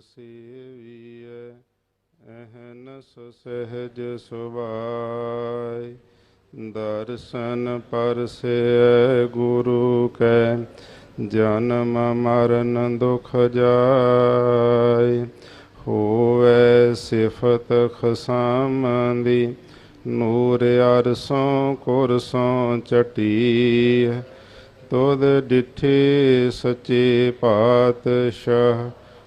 ਸੇਵੀਐ ਅਹਨਸ ਸਹਿਜ ਸੁਭਾਈ ਦਰਸ਼ਨ ਪਰਸੈ ਗੁਰੂ ਕੈ, ਜਨਮ ਮਰਨ ਦੁਖ ਜਾਇ। ਹੋਵੇ ਸਿਫਤ ਖਸਮ ਦੀ ਨੂਰ ਅਰਸੋਂ ਕੁਰਸੋਂ ਚਟੀ ਤੁਧ ਡਿਠੇ ਸੱਚੇ ਪਾਤਸ਼ਾਹ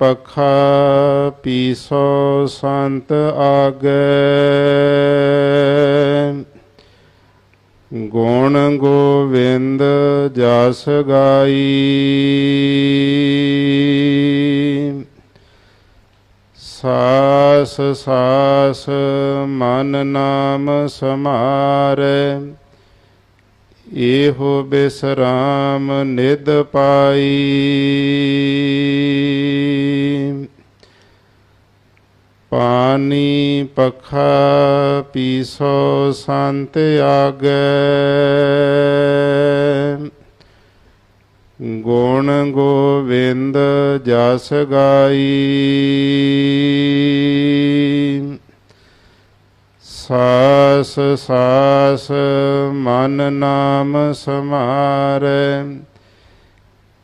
ਪਖਾ ਪੀਸੋ ਸੰਤ ਆਗੇ ਗੁਣ ਗੋਵਿੰਦ ਜਸ ਗਾਈ ਸਾਸ ਸਾਸ ਮਨ ਨਾਮ ਸਮਾਰੈ ਇਹੋ ਬਿਸਰਾਮ ਨਿਦ ਪਾਈ ਪਾਨੀ ਪਖਾ ਪੀਸੋ ਸੰਤ ਆਗੇ। ਗੁਣ ਗੋਵਿੰਦ ਜਸ ਗਾਈ। ਸਾਸ ਸਾਸ ਮਨ ਨਾਮ ਸਮਾਰੈ।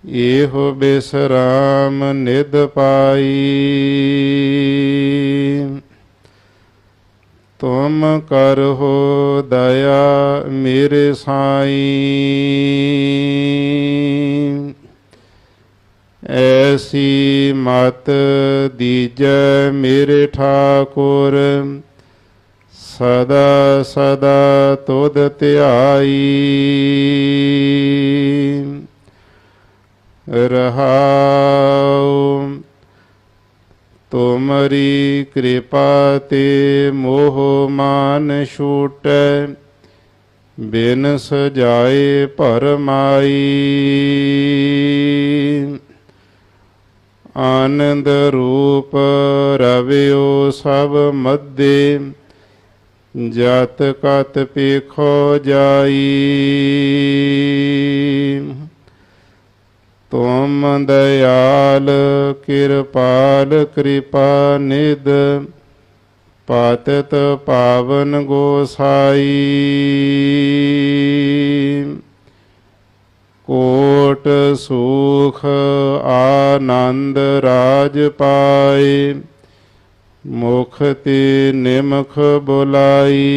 ਇਹੋ ਬਿਸਰਾਮ ਨਿਦ ਪਾਈ। ਤੁਮ ਕਰਹੁ ਦਇਆ ਮੇਰੇ ਸਾਈ। ਐਸੀ ਮਤ ਦੀਜੈ ਮੇਰੇ ਠਾਕੁਰ, ਸਦਾ ਸਦਾ ਤੁਧ ਧਿਆਈ। ਰਹਾਉ ਤੁਮਰੀ ਕਿਰਪਾ ਤੇ ਮੋਹ ਮਾਨ ਛੂਟੈ, ਬਿਨ ਸਜਾਏ ਭਰਮਾਈ। ਆਨੰਦ ਰੂਪ ਰਵਿਓ ਸਭ ਮੱਦੇ ਜਤ ਕਤ ਪੇਖੋ ਜਾਈ। ਤੁਮ ਦਇਆਲ, ਕਿਰਪਾਲ, ਕਿਰਪਾ ਨਿਦ ਪਾਤਤ ਪਾਵਨ ਗੋਸਾਈ। ਕੋਟ ਸੁਖ ਆਨੰਦ ਰਾਜ ਪਾਏ, ਮੁਖ ਤੇ ਨਿਮਖ ਬੁਲਾਈ।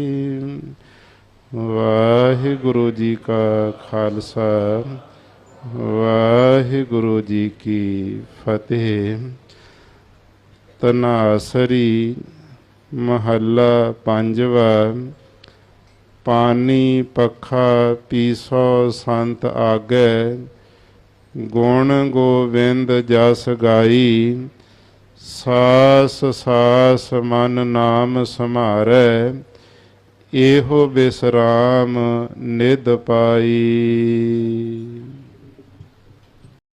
ਵਾਹਿਗੁਰੂ ਜੀ ਕਾ ਖਾਲਸਾ, ਵਾਹਿਗੁਰੂ ਜੀ ਕੀ ਫਤਿਹ। ਤਨਾਸਰੀ ਮਹੱਲਾ ਪੰਜਵਾ ਪਾਨੀ ਪੱਖਾ ਪੀਸੋ ਸੰਤ ਆਗੇ, ਗੁਣ ਗੋਵਿੰਦ ਜਸ ਗਾਈ, ਸਾਸ ਸਾਸ ਮਨ ਨਾਮ ਸਮਾਰੈ। ਇਹੋ ਬਿਸਰਾਮ ਨਿਧ ਪਾਈ।